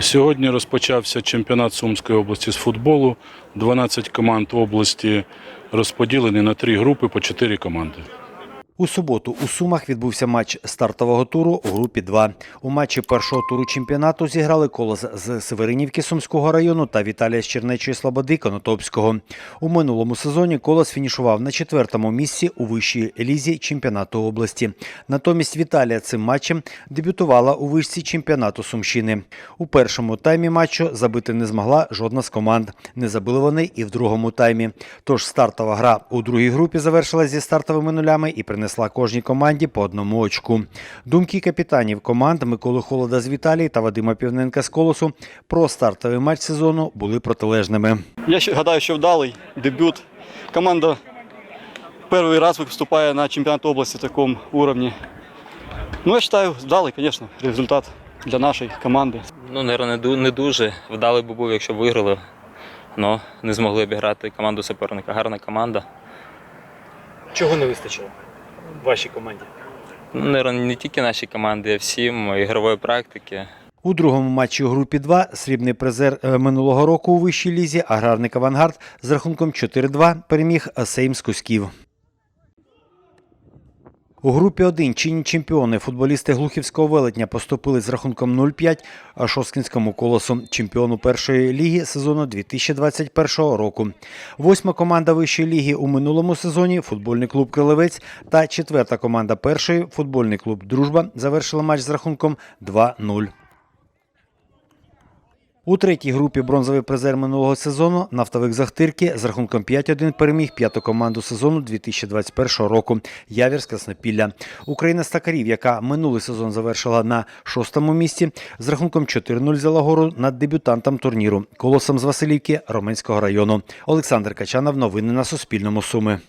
Сьогодні розпочався чемпіонат Сумської області з футболу. 12 команд області розподілені на три групи по 4 команди. У суботу у Сумах відбувся матч стартового туру у групі 2. У матчі першого туру чемпіонату зіграли колос з Северинівки Сумського району та Віталія з Чернечої Слободи Конотопського. У минулому сезоні колос фінішував на четвертому місці у вищій лізі чемпіонату області. Натомість Віталія цим матчем дебютувала у вишці чемпіонату Сумщини. У першому таймі матчу забити не змогла жодна з команд. Не забили вони і в другому таймі. Тож стартова гра у другій групі завершилась зі стартовими нулями і принесла кожній команді по одному очку. Думки капітанів команд Миколи Холода з Віталії та Вадима Півненка з Колосу про стартовий матч сезону були протилежними. Я гадаю, що вдалий дебют. Команда перший раз виступає на чемпіонаті області в такому уровні. Ну, я вважаю, вдалий, звісно, результат для нашої команди. Ну, наверное, не, не дуже. Вдалий би був, якщо б виграли. але не змогли обіграти команду суперника. Гарна команда. Чого не вистачило вашій команді? Ну, наверное, не тільки нашій команді, а всім ігрової практики. У другому матчі у групі 2 срібний призер е, минулого року у вищій лізі аграрник Авангард з рахунком 4-2 переміг Сейм з Кузьків. У групі 1 чинні чемпіони футболісти Глухівського велетня поступили з рахунком 0-5 Шосткінському колосу, чемпіону першої ліги сезону 2021 року. Восьма команда вищої ліги у минулому сезоні футбольний клуб Крилевець та четверта команда першої футбольний клуб Дружба завершили матч з рахунком 2-0. У третій групі бронзовий призер минулого сезону нафтовик Захтирки з рахунком 5-1 переміг п'яту команду сезону 2021 року Явір з Краснопілля. Україна Стакарів, яка минулий сезон завершила на шостому місці, з рахунком 4-0 взяла гору над дебютантом турніру колосом з Василівки Роменського району. Олександр Качанов. Новини на Суспільному. Суми.